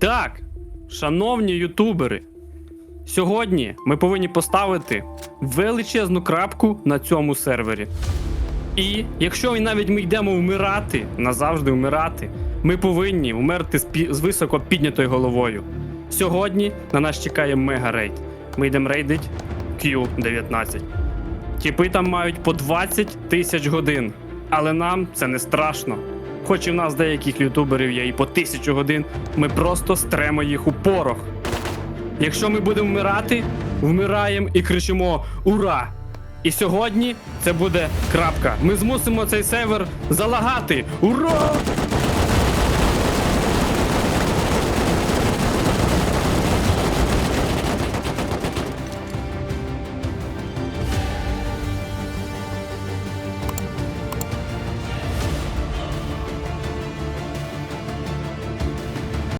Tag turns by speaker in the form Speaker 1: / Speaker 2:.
Speaker 1: Так, шановні ютубери, сьогодні ми повинні поставити величезну крапку на цьому сервері. І якщо навіть ми йдемо вмирати, назавжди вмирати, ми повинні вмерти з, пі- з високо піднятою головою. Сьогодні на нас чекає мега-рейд. Ми йдемо рейдить Q19. Тіпи там мають по 20 тисяч годин. Але нам це не страшно. Хоч і в нас деяких ютуберів є і по тисячу годин, ми просто стремо їх у порох. Якщо ми будемо вмирати, вмираємо і кричимо Ура! І сьогодні це буде крапка. Ми змусимо цей сервер залагати. Ура!